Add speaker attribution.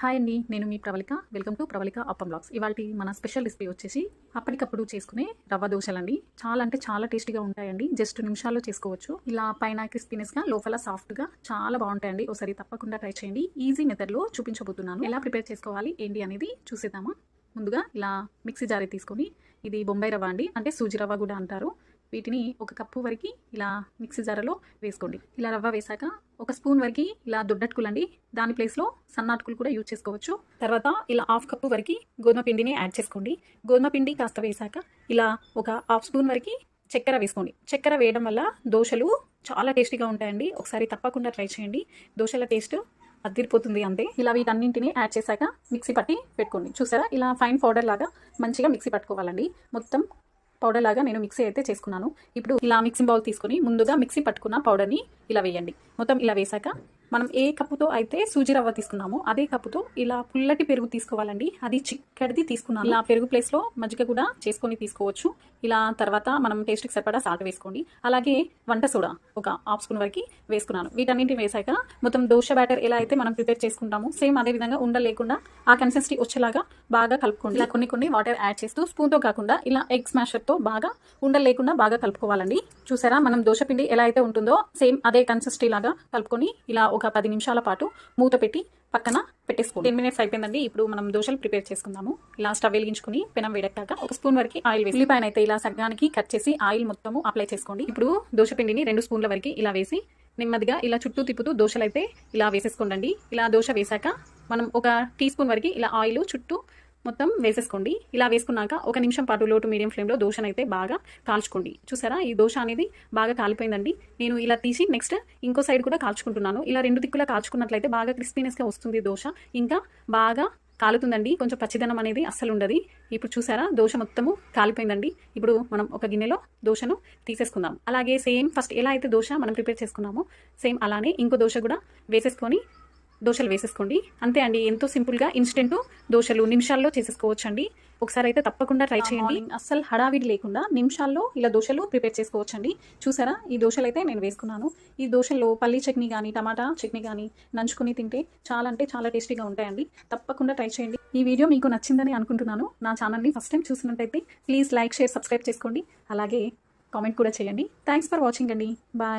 Speaker 1: Hi అండి నేను మీ Pravalika. Welcome to Pravalika Appam blogs. ఇవాళ మన స్పెషల్ రెసిపీ వచ్చేసి అప్పటికప్పుడు చేసుకునే రవ్వ దోశలండి. చాలా అంటే చాలా టేస్టీగా ఉంటాయండి. జస్ట్ నిమిషాల్లో చేసుకోవచ్చు. ఇలా పైన క్రిస్పీనెస్గా లోపల సాఫ్ట్గా చాలా బాగుంటాయండి. ఒకసారి తప్పకుండా ట్రై చేయండి. ఈజీ మెథడ్లో చూపించబోతున్నాను. ఎలా ప్రిపేర్ చేసుకోవాలి ఏంటి అనేది చూసేద్దామా? ముందుగా ఇలా మిక్సీ జారీ తీసుకొని ఇది బొంబాయి రవ్వ అండి. అంటే సూజీ రవ్వ కూడా అంటారు. వీటిని ఒక కప్పు వరకు ఇలా మిక్సీ జారలో వేసుకోండి. ఇలా రవ్వ వేసాక ఒక స్పూన్ వరకు ఇలా దొడ్డట్టుకులండి దాని ప్లేస్లో సన్నాటుకులు కూడా యూజ్ చేసుకోవచ్చు. తర్వాత ఇలా హాఫ్ కప్పు వరకు గోధుమ పిండిని యాడ్ చేసుకోండి. గోధుమ పిండి కాస్త వేసాక ఇలా ఒక హాఫ్ స్పూన్ వరకు చక్కెర వేసుకోండి. చక్కెర వేయడం వల్ల దోశలు చాలా టేస్టీగా ఉంటాయండి. ఒకసారి తప్పకుండా ట్రై చేయండి. దోశల టేస్ట్ అదిరిపోతుంది అంతే. ఇలా వీటన్నింటినీ యాడ్ చేశాక మిక్సీ పట్టి పెట్టుకోండి. చూసారా? ఇలా ఫైన్ పౌడర్ లాగా మంచిగా మిక్సీ పట్టుకోవాలండి. మొత్తం పౌడర్ లాగా నేను మిక్సీ అయితే చేసుకున్నాను. ఇప్పుడు ఇలా మిక్సింగ్ బౌల్ తీసుకొని ముందుగా మిక్సీ పట్టుకున్న పౌడర్ని ఇలా వేయండి. మొత్తం ఇలా వేసాక మనం ఏ కప్పుతో అయితే సూజీ రవ్వ తీసుకున్నామో అదే కప్పుతో ఇలా పుల్లటి పెరుగు తీసుకోవాలండి. అది చిక్కడిది తీసుకున్నాను. ఇలా పెరుగు ప్లేస్లో మజ్జిగ కూడా చేసుకొని తీసుకోవచ్చు. ఇలా తర్వాత మనం టేస్ట్కి సరిపడా సాల్ట్ వేసుకోండి. అలాగే వంట సోడా ఒక హాఫ్ స్పూన్ వరకు వేసుకున్నాను. వీటన్నింటిని వేసాక మొత్తం దోశ బ్యాటర్ ఎలా అయితే మనం ప్రిపేర్ చేసుకుంటామో సేమ్ అదే విధంగా ఉండలేకుండా ఆ కన్సిస్టెన్సీ వచ్చేలాగా బాగా కలుపుకోండి. ఇలా కొన్ని కొన్ని వాటర్ యాడ్ చేస్తూ స్పూన్తో కాకుండా ఇలా ఎగ్ స్మాషర్తో బాగా ఉండలేకుండా బాగా కలుపుకోవాలండి. చూసారా? మనం దోశ పిండి ఎలా అయితే ఉంటుందో సేమ్ అదే కన్సిస్టెన్సీ లాగా కలుపుకొని ఇలా ఒక పది నిమిషాల పాటు మూత పెట్టి పక్కన పెట్టేసుకోండి. టెన్ మినిట్స్ అయిపోయిందండి. ఇప్పుడు మనం దోశలు ప్రిపేర్ చేసుకుందాము. ఇలా స్టవ్ వెలిగించుకుని పెనం వేడెక్కాక ఒక స్పూన్ వరకు ఆయిల్ వేసి ఉల్లిపాయన అయితే ఇలా సగానికి కట్ చేసి ఆయిల్ మొత్తము అప్లై చేసుకోండి. ఇప్పుడు దోశ పిండిని రెండు స్పూన్ల వరకు ఇలా వేసి నెమ్మదిగా ఇలా చుట్టూ తిప్పుతూ దోశలు అయితే ఇలా వేసేసుకోండి ఇలా దోశ వేసాక మనం ఒక టీ స్పూన్ వరకు ఇలా ఆయిల్ చుట్టూ మొత్తం వేసేసుకోండి. ఇలా వేసుకున్నాక ఒక నిమిషం పాటు లోటు మీడియం ఫ్లేమ్లో దోశను అయితే బాగా కాల్చుకోండి. చూసారా? ఈ దోశ అనేది బాగా కాలిపోయిందండి. నేను ఇలా తీసి నెక్స్ట్ ఇంకో సైడ్ కూడా కాల్చుకుంటున్నాను. ఇలా రెండు దిక్కులా కాల్చుకున్నట్లయితే బాగా క్రిస్పీనెస్గా వస్తుంది దోశ. ఇంకా బాగా కాలుతుందండి. కొంచెం పచ్చిదనం అనేది అస్సలు ఉండదు. ఇప్పుడు చూసారా? దోశ మొత్తము కాలిపోయిందండి. ఇప్పుడు మనం ఒక గిన్నెలో దోశను తీసేసుకుందాం. అలాగే సేమ్ ఫస్ట్ ఎలా అయితే దోశ మనం ప్రిపేర్ చేసుకున్నామో సేమ్ అలానే ఇంకో దోశ కూడా వేసేసుకొని దోశలు వేసేసుకోండి. అంతే అండి ఎంతో సింపుల్గా ఇన్స్టెంట్ దోశలు నిమిషాల్లో చేసేసుకోవచ్చు అండి ఒకసారి అయితే తప్పకుండా ట్రై చేయండి. అస్సలు హడావిడి లేకుండా నిమిషాల్లో ఇలా దోశలు ప్రిపేర్ చేసుకోవచ్చు అండి చూసారా? ఈ దోశలు అయితే నేను వేసుకున్నాను. ఈ దోశల్లో పల్లీ చట్నీ కానీ టమాటా చట్నీ కానీ నంచుకుని తింటే చాలా అంటే చాలా టేస్టీగా ఉంటాయండి. తప్పకుండా ట్రై చేయండి. ఈ వీడియో మీకు నచ్చిందని అనుకుంటున్నాను. నా ఛానల్ని ఫస్ట్ టైం చూసినట్టయితే ప్లీజ్ లైక్ షేర్ సబ్స్క్రైబ్ చేసుకోండి. అలాగే కామెంట్ కూడా చేయండి. థ్యాంక్స్ ఫర్ వాచింగ్ అండి. బాయ్